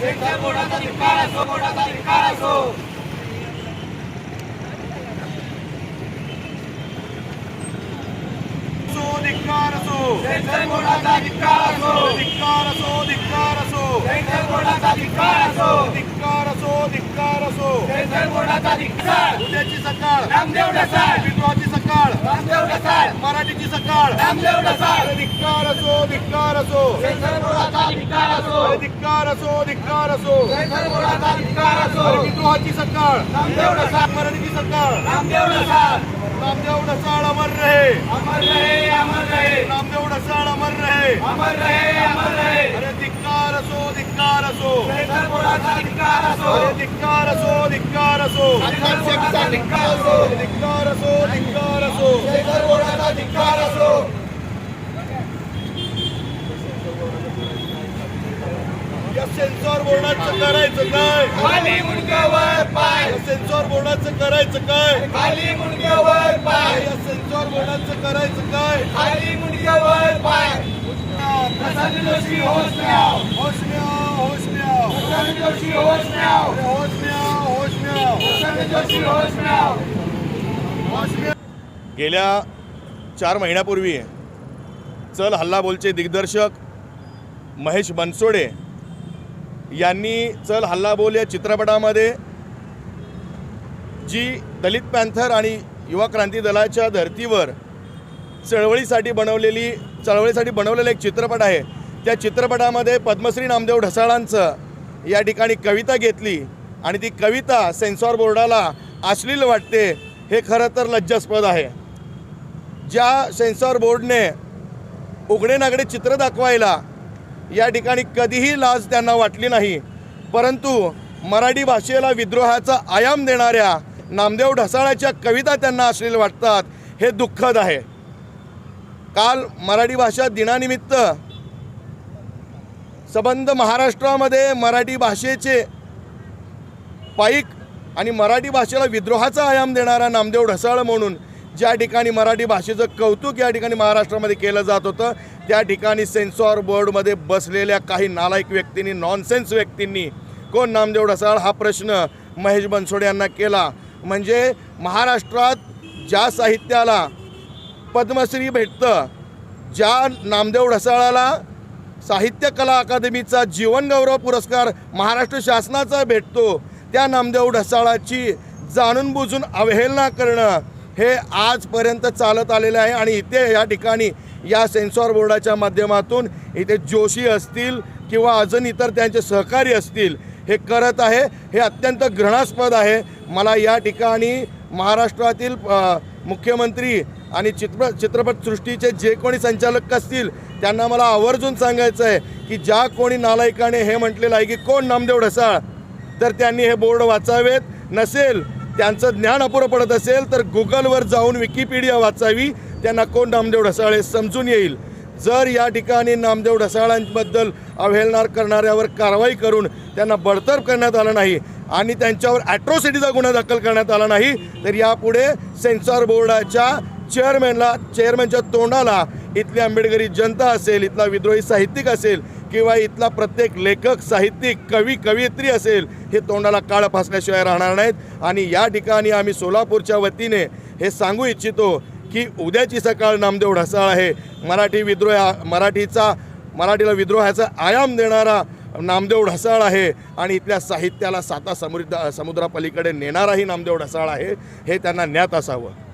Sensor बोर्डाचा धिक्कार असो बोर्डाचा धिक्कार असो असो धिक्कार असो बोर्डाचा धिक्कार असो धिक्कार असो धिक्कार असो बोर्डाचा धिक्कार असो धिक्कार असो धिक्कार असो धिक्कार उद्याची सकाळ रामदेव ढसाळ विद्वाची सकाळ रामदेव ढसाळ मराठीची सकाळ रामदेव ढसाळ धिक्कार असो धिक्कार असो सेन्सर धिक्कार असो धिक्कार असो धिक्कार असो धिक्कार असो विद्रोहाची सकाळ रामदेव ढसाळ. मराठीची सकाळ रामदेव ढसाळ. रामदेव ढसाळ अमर रहे. अमर रहे अमर रहे. रामदेव ढसाळ अमर रहे. अमर रहे अमर रहे. अरे धिक्कार असो धिक्कार असो धिक्कार असो अरे धिक्कार असो धिक्कार असो धिक्कार असो धिक्कार असो धिक्कार असो सेन्सर बोर्डाचा धिक्कार असो या सेन्सॉर बोर्डाचं करायचं काय? खाली मुंडक्यावर पाय. या सेन्सॉर बोर्डाचं करायचं काय? खाली मुंडक्यावर पाय. या सेन्सॉर बोर्डाचं करायचं काय? खाली मुंडक्यावर पाय. प्रशांत जोशी होश होश होश प्रशांत जोशी होश होश होश प्रशांत जोशी होश होश गेल्या चार महिन्यापूर्वी चल हल्ला बोलचे दिग्दर्शक महेश बनसोडे यांनी चल हल्ला बोल या चित्रपटामध्ये जी दलित पॅन्थर आणि युवा क्रांती दलाच्या धर्तीवर चळवळीसाठी बनवलेली चळवळीसाठी बनवलेला एक चित्रपट आहे. त्या चित्रपटामध्ये पद्मश्री नामदेव ढसाळांचं या ठिकाणी कविता घेतली आणि ती कविता सेन्सॉर बोर्डाला अश्लील वाटते हे खरं तर लज्जास्पद आहे. ज्या सेन्सॉर बोर्डने उघडे नागडे चित्र दाखवायला या ठिकाणी कधीही लाज त्यांना वाटली नाही. परंतु मराठी भाषेला विद्रोहाचा आयाम देणाऱ्या नामदेव ढसाळाच्या कविता त्यांना अश्लील वाटतात हे दुःखद आहे. काल मराठी भाषा दिनानिमित्त संबंध महाराष्ट्रामध्ये मराठी भाषेचे पाईक आणि मराठी भाषेला विद्रोहाचा आयाम देणारा नामदेव ढसाळ म्हणून ज्या ठिकाणी मराठी भाषेचं कौतुक या ठिकाणी महाराष्ट्रामध्ये केलं जात होतं त्या ठिकाणी सेन्सॉर बोर्डमध्ये बसलेल्या काही नालायक व्यक्तींनी नॉनसेन्स व्यक्तींनी कोण नामदेव ढसाळ हा प्रश्न महेश बनसोडे यांना केला. म्हणजे महाराष्ट्रात ज्या साहित्याला पद्मश्री भेटतं ज्या नामदेव ढसाळाला साहित्य कला अकादमीचा जीवनगौरव पुरस्कार महाराष्ट्र शासनाचा भेटतो त्या नामदेव ढसाळाची जाणून बुजून अवहेलना करणं हे आजपर्यंत चालत आलेलं आहे आणि इथे या ठिकाणी या सेन्सॉर बोर्डाच्या माध्यमातून इथे जोशी असतील किंवा अजून इतर त्यांचे सहकारी असतील हे करत आहे. हे अत्यंत घृणास्पद आहे. मला या ठिकाणी महाराष्ट्रातील मुख्यमंत्री आणि चित्र चित्रपटसृष्टीचे जे कोणी संचालक असतील त्यांना मला आवर्जून सांगायचं आहे की ज्या कोणी नालायकाने हे म्हटलेलं आहे की कोण नामदेव ढसाळ तर त्यांनी हे बोर्ड वाचावेत. नसेल त्यांचं ज्ञान अपुरं पडत असेल तर गुगलवर जाऊन विकिपीडिया वाचावी. त्यांना कोण नामदेव ढसाळे समजून येईल. जर या ठिकाणी नामदेव ढसाळांबद्दल अवहेलना करणाऱ्यावर कारवाई करून त्यांना बडतर्फ करण्यात आलं नाही आणि त्यांच्यावर ॲट्रॉसिटीचा गुन्हा दाखल करण्यात आला नाही तर यापुढे सेन्सॉर बोर्डाच्या चेअरमॅनला चेअरमॅनच्या तोंडाला इथली आंबेडकरी जनता असेल इथला विद्रोही साहित्यिक असेल किंवा इथला प्रत्येक लेखक साहित्यिक कवी कवयित्री असेल हे तोंडाला काळ फासल्याशिवाय राहणार नाहीत. आणि या ठिकाणी आम्ही सोलापूरच्या वतीने हे सांगू इच्छितो की उद्याची सकाळ नामदेव ढसाळ आहे. मराठी विद्रोह मराठीचा मराठीला विद्रोहाचा आयाम देणारा नामदेव ढसाळ आहे. आणि इथल्या साहित्याला साता समुद्र समुद्रापलीकडे नेणाराही नामदेव ढसाळ आहे. हे त्यांना ज्ञात असावं.